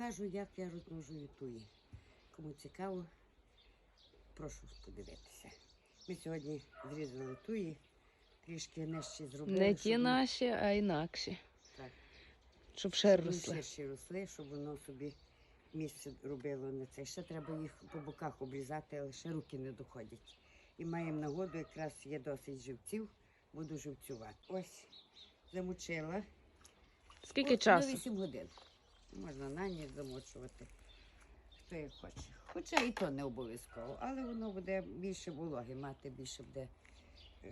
покажу, як я розмножую туї. Кому цікаво, прошу подивитися. Ми сьогодні зрізали туї, трішки нижче зробили. Не ті щоб- наші, а інакші. Так. Щоб шер Щоб росли. росли, щоб воно собі місце робило на це. Ще треба їх по боках обрізати, але ще руки не доходять. І маємо нагоду, якраз є досить живців, буду живцювати. Ось замочила. Скільки О, часу? На 8 годин. Можна на ніч замочувати. Хто як хоче. Хоча і то не обов'язково, але воно буде більше вологи мати, більше буде е,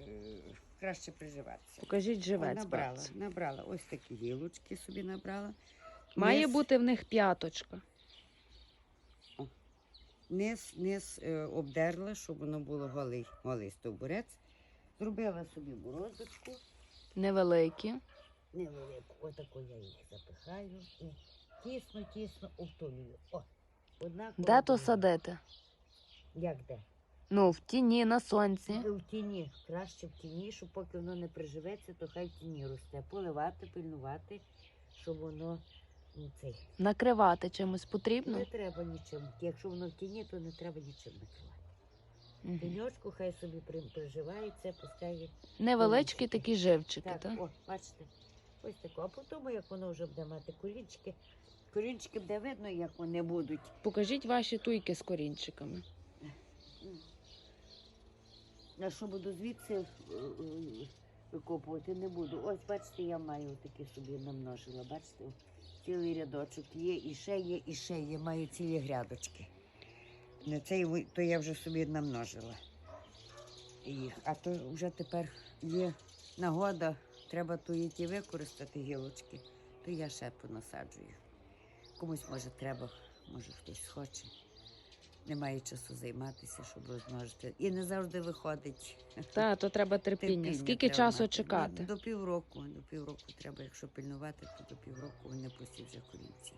краще приживатися. Покажіть О, живець. набрала, бабці. набрала ось такі гілочки собі набрала. Має Низ- бути в них п'яточка. Низ, низ е, обдерла, щоб воно було голий, голий стовбурець. Зробила собі борозочку, Невеликі. невелику. Отаку я їх запихаю і тісно, тісно обтулюю. О, однаково. Де то садити? Як де? Ну, в тіні, на сонці. В тіні. Краще в тіні, щоб поки воно не приживеться, то хай в тіні росте. Поливати, пильнувати, щоб воно ну, цей. Накривати чимось потрібно. Не треба нічим. Якщо воно в тіні, то не треба нічим накривати. Мгм. Пеньочку хай собі при- приживається, пускай. Невеличкі такі живчики, Так, так? о, бачите, ось тако. А потім, як воно вже буде мати корінчики, корінчики буде видно, як вони будуть. Покажіть ваші туйки з корінчиками. А що буду звідси е, е, викопувати, не буду. Ось, бачите, я маю такі собі намножила. Бачите, цілий рядочок є, і ще є, і ще є. Маю цілі грядочки. На цей то я вже собі намножила. Їх. А то вже тепер є нагода, треба туї ті використати гілочки, то я ще понасаджую. Комусь може треба, може хтось хоче. Немає часу займатися, щоб розмножити. І не завжди виходить. Та, то треба терпіння. Терпіння Скільки треба часу мати. чекати? До, до півроку. До півроку треба, якщо пильнувати, то до півроку вони пустять вже корінці.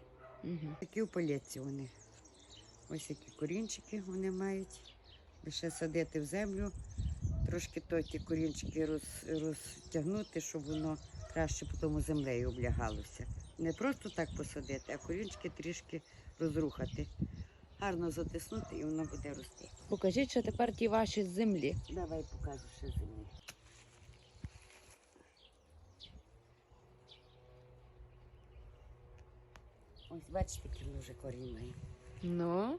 Угу. Такі у палетці вони. Ось які корінчики вони мають. Лише садити в землю, трошки то ті корінчики роз, розтягнути, щоб воно краще потім землею облягалося. Не просто так посадити, а корінчики трішки розрухати. Гарно затиснути і воно буде рости. Покажіть ще тепер ті ваші землі. Давай покажу ще землі. Ось бачите, які вже корінь має. Ну.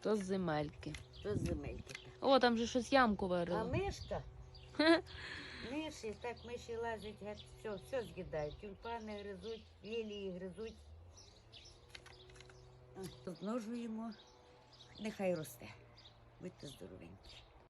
То земельки. То земельки. О, там же щось ямку А мишка? Миші, так миші лазять, все, все з'їдають. Тюльпани гризуть, лілії гризуть. Розмножуємо, нехай росте. Будьте здоровенькі.